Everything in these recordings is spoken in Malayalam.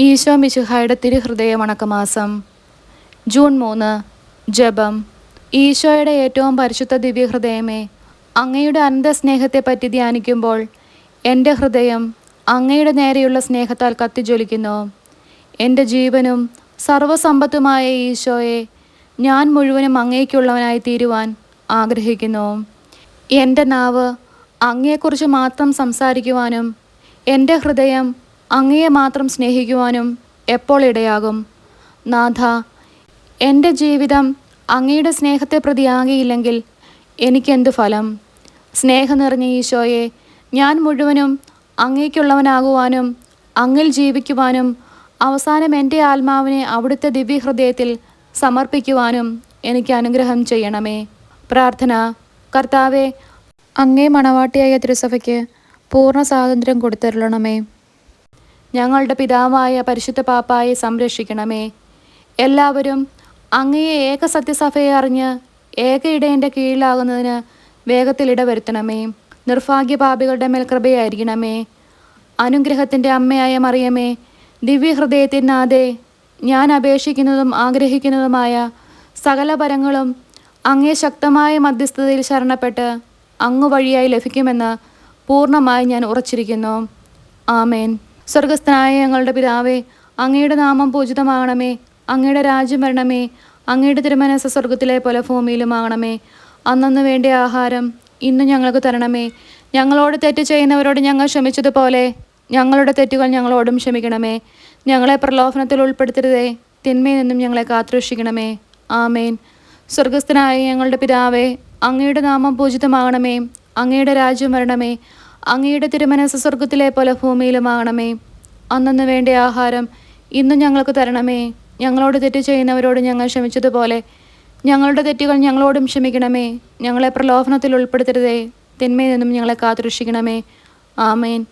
ഈശോ മിശുഹായുടെ തിരുഹൃദയ വണക്കമാസം ജൂൺ മൂന്ന് ജപം. ഈശോയുടെ ഏറ്റവും പരിശുദ്ധ ദിവ്യഹൃദയമേ അങ്ങയുടെ അനന്തസ്നേഹത്തെപ്പറ്റി ധ്യാനിക്കുമ്പോൾ എന്റെ ഹൃദയം അങ്ങയുടെ നേരെയുള്ള സ്നേഹത്താൽ കത്തിജ്വലിക്കുന്നു. എന്റെ ജീവനും സർവസമ്പത്തുമായ ഈശോയെ ഞാൻ മുഴുവനും അങ്ങേക്കുള്ളവനായി തീരുവാൻ ആഗ്രഹിക്കുന്നു. എന്റെ നാവ് അങ്ങയെക്കുറിച്ച് മാത്രം സംസാരിക്കുവാനും എന്റെ ഹൃദയം അങ്ങയെ മാത്രം സ്നേഹിക്കുവാനും എപ്പോൾ ഇടയാകും? നാഥ എന്റെ ജീവിതം അങ്ങയുടെ സ്നേഹത്തെ പ്രതിയാകിയില്ലെങ്കിൽ എനിക്കെന്തു ഫലം? സ്നേഹം നിറഞ്ഞ ഈശോയെ ഞാൻ മുഴുവനും അങ്ങേക്കുള്ളവനാകുവാനും അങ്ങിൽ ജീവിക്കുവാനും അവസാനം എന്റെ ആത്മാവിനെ അവിടുത്തെ ദിവ്യഹൃദയത്തിൽ സമർപ്പിക്കുവാനും എനിക്ക് അനുഗ്രഹം ചെയ്യണമേ. പ്രാർത്ഥന. കർത്താവെ അങ്ങേ മണവാട്ടിയായ തിരുസഭയ്ക്ക് പൂർണ സ്വാതന്ത്ര്യം കൊടുത്തരുളണമേ. ഞങ്ങളുടെ പിതാവായ പരിശുദ്ധ പാപ്പായെ സംരക്ഷിക്കണമേ. എല്ലാവരും അങ്ങയെ ഏക സത്യസഭയെ അറിഞ്ഞ് ഏക ഇടയന്റെ കീഴിലാകുന്നതിന് വേഗത്തിൽ ഇടവരുത്തണമേ. നിർഭാഗ്യ പാപികളുടെ മേൽ കൃപയായിരിക്കണമേ. അനുഗ്രഹത്തിന്റെ അമ്മയായ മറിയമേ ദിവ്യഹൃദയത്തിനാതെ ഞാൻ അപേക്ഷിക്കുന്നതും ആഗ്രഹിക്കുന്നതുമായ സകല പരങ്ങളും അങ്ങേ ശക്തമായ മധ്യസ്ഥതയിൽ ശരണപ്പെട്ട് അങ്ങ് വഴിയായി ലഭിക്കുമെന്ന് പൂർണമായി ഞാൻ ഉറച്ചിരിക്കുന്നു. ആമേൻ. സ്വർഗസ്ഥനായ ഞങ്ങളുടെ പിതാവേ അങ്ങയുടെ നാമം പൂജിതമാകണമേ അങ്ങയുടെ രാജ്യം വരണമേ അങ്ങയുടെ തിരുമനസ സ്വർഗത്തിലെ പോലെ ഭൂമിയിലുമാകണമേ അന്നന്ന് വേണ്ട ആഹാരം ഇന്ന് ഞങ്ങൾക്ക് തരണമേ. ഞങ്ങളോട് തെറ്റ് ചെയ്യുന്നവരോട് ഞങ്ങൾ ക്ഷമിച്ചതുപോലെ ഞങ്ങളുടെ തെറ്റുകൾ ഞങ്ങളോടും ക്ഷമിക്കണമേ. ഞങ്ങളെ പ്രലോഭനത്തിൽ ഉൾപ്പെടുത്തരുതേ തിന്മയിൽ നിന്നും ഞങ്ങളെ കാത്തുരക്ഷിക്കണമേ. ആമേൻ. സ്വർഗസ്ഥനായ ഞങ്ങളുടെ പിതാവേ അങ്ങയുടെ നാമം പൂജിതമാകണമേ അങ്ങയുടെ രാജ്യം വരണമേ അങ്ങയുടെ തിരുമനസ് സ്വർഗത്തിലെ പോലെ ഭൂമിയിലുമാകണമേ. അന്നു വേണ്ട ആഹാരം ഇന്നും ഞങ്ങൾക്ക് തരണമേ. ഞങ്ങളോട് തെറ്റ് ചെയ്യുന്നവരോട് ഞങ്ങൾ ക്ഷമിച്ചതുപോലെ ഞങ്ങളുടെ തെറ്റുകൾ ഞങ്ങളോടും ക്ഷമിക്കണമേ. ഞങ്ങളെ പ്രലോഭനത്തിൽ ഉൾപ്പെടുത്തരുതേ. തിന്മയിൽ നിന്നും ഞങ്ങളെ കാത്തുരക്ഷിക്കണമേ. ആമേൻ.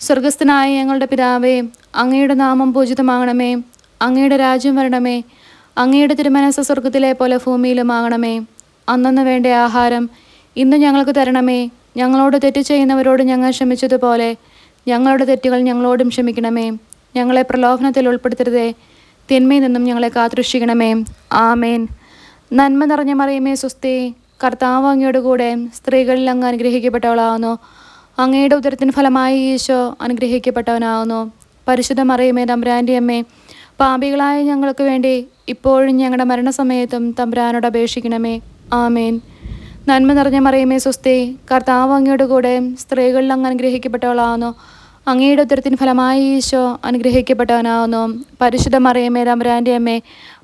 സ്വർഗസ്ഥനായ ഞങ്ങളുടെ പിതാവേ അങ്ങയുടെ നാമം പൂജിതമാകണമേ. അങ്ങയുടെ രാജ്യം വരണമേ. അങ്ങയുടെ തിരുമനസ് സ്വർഗത്തിലെ പോലെ ഭൂമിയിലുമാകണമേ. അന്നു വേണ്ട ആഹാരം ഇന്ന് ഞങ്ങൾക്ക് തരണമേ. ഞങ്ങളോട് തെറ്റ് ചെയ്യുന്നവരോട് ഞങ്ങൾ ക്ഷമിച്ചതുപോലെ ഞങ്ങളുടെ തെറ്റുകൾ ഞങ്ങളോടും ക്ഷമിക്കണമേ. ഞങ്ങളെ പ്രലോഭനത്തിൽ ഉൾപ്പെടുത്തരുതേ. തിന്മയിൽ നിന്നും ഞങ്ങളെ കാത്തുരക്ഷിക്കണമേ. ആമേൻ. നന്മ നിറഞ്ഞ മറിയമേ സുസ്തി കർത്താവ് അങ്ങയുടെ കൂടെ സ്ത്രീകളിൽ അങ്ങ് അനുഗ്രഹിക്കപ്പെട്ടവളാകുന്നു അങ്ങയുടെ ഉദരത്തിന് ഫലമായി ഈശോ അനുഗ്രഹിക്കപ്പെട്ടവനാകുന്നു പരിശുദ്ധ മറിയമേ തമ്പ്രാന്റെ അമ്മേ പാപികളായ ഞങ്ങൾക്ക് വേണ്ടി ഇപ്പോഴും ഞങ്ങളുടെ മരണസമയത്തും തമ്പ്രാനോട് അപേക്ഷിക്കണമേ. ആമേൻ. നന്മ നിറഞ്ഞ മറിയമേ സ്വസ്തി. കർത്താവ് അങ്ങയുടെ കൂടെ സ്ത്രീകളിൽ അങ്ങ് അനുഗ്രഹിക്കപ്പെട്ടവളാകുന്നു അങ്ങയുടെ ഉത്തരത്തിന് ഫലമായി ഈശോ അനുഗ്രഹിക്കപ്പെട്ടവനാകുന്നു പരിശുദ്ധ മറിയമേ തമ്പുരാന്റെ അമ്മേ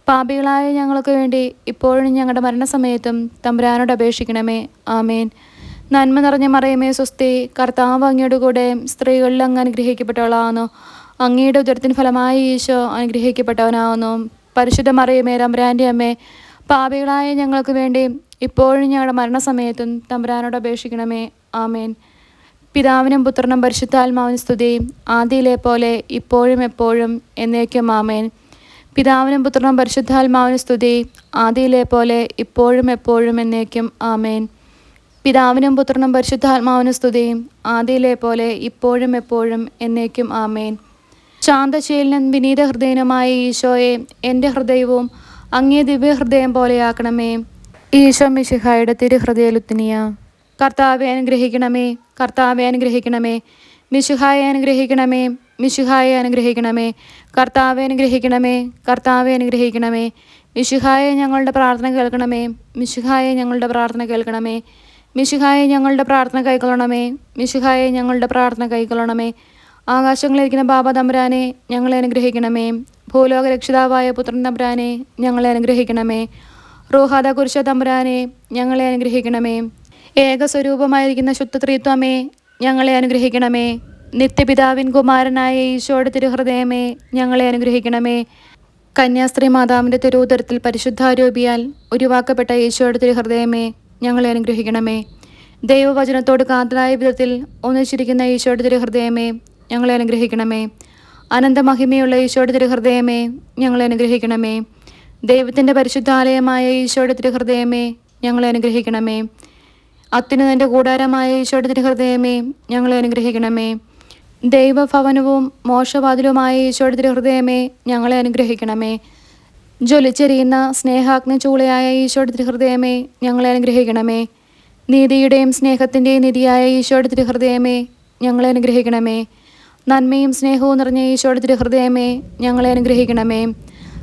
പാപികളായ ഞങ്ങൾക്ക് വേണ്ടി ഇപ്പോഴും ഞങ്ങളുടെ മരണസമയത്തും തമ്പുരാനോട് അപേക്ഷിക്കണമേ. ആമേൻ. നന്മ നിറഞ്ഞ മറിയമേ സ്വസ്തി കർത്താവ് അങ്ങയുടെ കൂടെ സ്ത്രീകളിൽ അങ്ങ് അനുഗ്രഹിക്കപ്പെട്ടവളാകുന്നു അങ്ങയുടെ ഉദരത്തിന് ഫലമായി ഈശോ അനുഗ്രഹിക്കപ്പെട്ടവനാകുന്നു പരിശുദ്ധ മറിയമേ തമ്പുരാന്റെ അമ്മേ പാപികളായ ഞങ്ങൾക്ക് വേണ്ടി ഇപ്പോഴും ഞങ്ങളുടെ മരണസമയത്തും തമ്പുരാനോട് അപേക്ഷിക്കണമേ. ആമേൻ. പിതാവിനും പുത്രനും പരിശുദ്ധാത്മാവിന് സ്തുതി ആദിയിലെ പോലെ ഇപ്പോഴും എപ്പോഴും എന്നേക്കും ആമേൻ. പിതാവിനും പുത്രനും പരിശുദ്ധാത്മാവിന് സ്തുതി. ആദിയിലെ പോലെ ഇപ്പോഴും എപ്പോഴും എന്നേക്കും ആമേൻ. പിതാവിനും പുത്രനും പരിശുദ്ധാത്മാവിന് സ്തുതി ആദിയിലെ പോലെ ഇപ്പോഴും എപ്പോഴും എന്നേക്കും ആമേൻ. ശാന്തശീലനും വിനീത ഹൃദയനുമായ ഈശോയെ എന്റെ ഹൃദയവും അങ്ങേ ദിവ്യഹൃദയം പോലെയാക്കണമേ. ഈശോ മിശിഹായുടെ തിരുഹൃദയലുത്തിനിയ കർത്താവെ അനുഗ്രഹിക്കണമേ കർത്താവെ അനുഗ്രഹിക്കണമേ മിശുഹായെ അനുഗ്രഹിക്കണമേ മിശുഹായെ അനുഗ്രഹിക്കണമേ കർത്താവെ അനുഗ്രഹിക്കണമേ കർത്താവെ അനുഗ്രഹിക്കണമേ മിശുഹായെ ഞങ്ങളുടെ പ്രാർത്ഥന കേൾക്കണമേ മിശുഹായെ ഞങ്ങളുടെ പ്രാർത്ഥന കേൾക്കണമേ മിശുഹായെ ഞങ്ങളുടെ പ്രാർത്ഥന കൈക്കൊള്ളണമേ മിശുഹായെ ഞങ്ങളുടെ പ്രാർത്ഥന കൈക്കൊള്ളണമേ. ആകാശങ്ങളിരിക്കുന്ന ബാബ തമ്പുരാനെ ഞങ്ങളെ അനുഗ്രഹിക്കണമേ ഭൂലോക രക്ഷിതാവായ പുത്രൻ തമ്പുരാനെ ഞങ്ങളെ അനുഗ്രഹിക്കണമേ. റൂഹാദ കുരിശ തമ്പുരാനെ ഞങ്ങളെ അനുഗ്രഹിക്കണമേ. ഏകസ്വരൂപമായിരിക്കുന്ന ശുദ്ധത്രിത്വമേ ഞങ്ങളെ അനുഗ്രഹിക്കണമേ. നിത്യപിതാവിൻ കുമാരനായ ഈശോയുടെ തിരുഹൃദയമേ ഞങ്ങളെ അനുഗ്രഹിക്കണമേ. കന്യാസ്ത്രീ മാതാവിന്റെ തിരുവുതരത്തിൽ പരിശുദ്ധാരൂപിയാൽ ഉരുവാക്കപ്പെട്ട ഈശോയുടെ തിരുഹൃദയമേ ഞങ്ങളെ അനുഗ്രഹിക്കണമേ. ദൈവവചനത്തോട് കാതലായ വിധത്തിൽ ഒന്നിച്ചിരിക്കുന്ന ഈശോയുടെ തിരുഹൃദയമേ ഞങ്ങളെ അനുഗ്രഹിക്കണമേ. അനന്തമഹിമയുള്ള ഈശോയുടെ തിരുഹൃദയമേ ഞങ്ങളെ അനുഗ്രഹിക്കണമേ. ദൈവത്തിന്റെ പരിശുദ്ധാലയമായ ഈശോയുടെ തിരുഹൃദയമേ ഞങ്ങളെ അനുഗ്രഹിക്കണമേ. അത്യുന്നതന്റെ കൂടാരമായ ഈശോയുടെ തിരുഹൃദയമേ ഞങ്ങളെ അനുഗ്രഹിക്കണമേ. ദൈവഭവനവും മോശവാതിലുമായ ഈശോയുടെ തിരുഹൃദയമേ ഞങ്ങളെ അനുഗ്രഹിക്കണമേ. ജ്വലിച്ചെരിയുന്ന സ്നേഹാഗ്നി ചൂളയായ ഈശോയുടെ തിരുഹൃദയമേ ഞങ്ങളെ അനുഗ്രഹിക്കണമേ. നീതിയുടെയും സ്നേഹത്തിന്റെയും നിധിയായ ഈശോയുടെ തിരുഹൃദയമേ ഞങ്ങളെ അനുഗ്രഹിക്കണമേ. നന്മയും സ്നേഹവും നിറഞ്ഞ ഈശോയുടെ തിരുഹൃദയമേ ഞങ്ങളെ അനുഗ്രഹിക്കണമേ.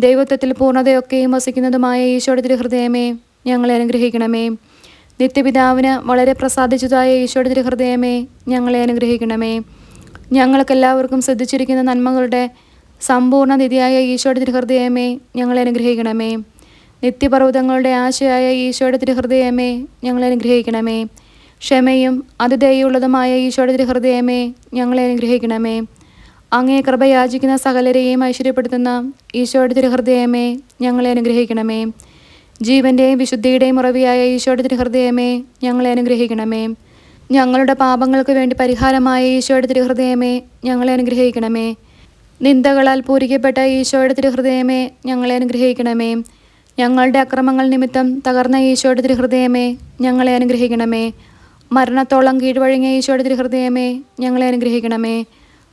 ദൈവത്വത്തിൽ പൂർണതയൊക്കെയും വസിക്കുന്നതുമായ ഈശോയുടെ തിരുഹൃദയമേ ഞങ്ങളെ അനുഗ്രഹിക്കണമേ. നിത്യപിതാവിന് വളരെ പ്രസാദിച്ചതായ ഈശോയുടെ തിരുഹൃദയമേ ഞങ്ങളെ അനുഗ്രഹിക്കണമേ. ഞങ്ങൾക്കെല്ലാവർക്കും ശ്രദ്ധിച്ചിരിക്കുന്ന നന്മകളുടെ സമ്പൂർണ നിധിയായ ഈശോയുടെ തിരുഹൃദയമേ ഞങ്ങളെ അനുഗ്രഹിക്കണമേ. നിത്യപർവതങ്ങളുടെ ആശയായ ഈശോയുടെ തിരുഹൃദയമേ ഞങ്ങളെ അനുഗ്രഹിക്കണമേ. ക്ഷമയും അതിഥേയുള്ളതുമായ ഈശോയുടെ തിരുഹൃദയമേ ഞങ്ങളെ അനുഗ്രഹിക്കണമേ. അങ്ങേ കൃപ യാചിക്കുന്ന സകലരെയും ഐശ്വര്യപ്പെടുത്തുന്ന ഈശോയുടെ തിരുഹൃദയമേ ഞങ്ങളെ അനുഗ്രഹിക്കണമേ. ജീവന്റെയും വിശുദ്ധിയുടെയും ഉറവിയായ ഈശോയുടെ തിരുഹൃദയമേ ഞങ്ങളെ അനുഗ്രഹിക്കണമേ. ഞങ്ങളുടെ പാപങ്ങൾക്ക് വേണ്ടി പരിഹാരമായ ഈശോയുടെ തിരുഹൃദയമേ ഞങ്ങളെ അനുഗ്രഹിക്കണമേ. നിന്ദകളാൽ പൂരിക്കപ്പെട്ട ഈശോയുടെ തിരുഹൃദയമേ ഞങ്ങളെ അനുഗ്രഹിക്കണമേ. ഞങ്ങളുടെ അക്രമങ്ങൾ നിമിത്തം തകർന്ന ഈശോയുടെ തിരുഹൃദയമേ ഞങ്ങളെ അനുഗ്രഹിക്കണമേ. മരണത്തോളം കീഴ്വഴങ്ങിയ ഈശോയുടെ തിരുഹൃദയമേ ഞങ്ങളെ അനുഗ്രഹിക്കണമേ.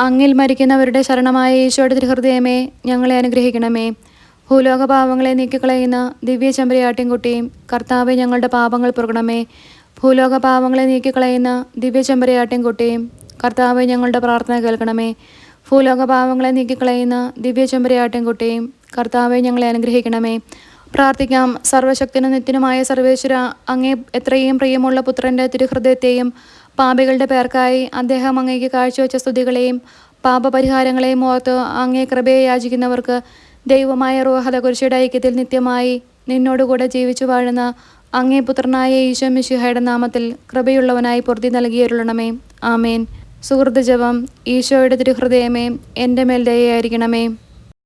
അങ്ങിൽ മരിക്കുന്നവരുടെ ശരണമായ ഈശോയുടെ തിരുഹൃദയമേ ഞങ്ങളെ അനുഗ്രഹിക്കണമേ. ഭൂലോകപാപങ്ങളെ നീക്കിക്കളയുന്ന ദിവ്യ ചെമ്പരയാട്ടിൻകുട്ടിയും കർത്താവെ ഞങ്ങളുടെ പാപങ്ങൾ പുറകണമേ. ഭൂലോകപാപങ്ങളെ നീക്കിക്കളയുന്ന ദിവ്യ ചെമ്പരയാട്ടിൻകുട്ടിയും കർത്താവെ ഞങ്ങളുടെ പ്രാർത്ഥന കേൾക്കണമേ. ഭൂലോകപാപങ്ങളെ നീക്കിക്കളയുന്ന ദിവ്യ ചെമ്പരയാട്ടിൻകുട്ടിയും കർത്താവെ ഞങ്ങളെ അനുഗ്രഹിക്കണമേ. പ്രാർത്ഥിക്കാം. സർവശക്തനും നിത്യനുമായ സർവേശ്വര അങ്ങേ എത്രയും പ്രിയമുള്ള പുത്രന്റെ തിരുഹൃദയത്തെയും പാപികളുടെ പേർക്കായി അദ്ദേഹം അങ്ങേക്ക് കാഴ്ചവെച്ച സ്തുതികളെയും പാപപരിഹാരങ്ങളെയും ഓർത്ത് അങ്ങേ കൃപയെ യാചിക്കുന്നവർക്ക് ദൈവമായ റോഹത കുരിശയുടെ ഐക്യത്തിൽ നിത്യമായി നിന്നോടുകൂടെ ജീവിച്ചു വാഴുന്ന അങ്ങേ പുത്രനായ ഈശോ മിശിഹയുടെ നാമത്തിൽ കൃപയുള്ളവനായി പൊറുതി നൽകിയരുളണമേ. ആമേൻ. സുഹൃത്ത് ജപം ഈശോയുടെ തിരുഹൃദയമേ എന്റെ മേൽ ദയയായിരിക്കണമേ.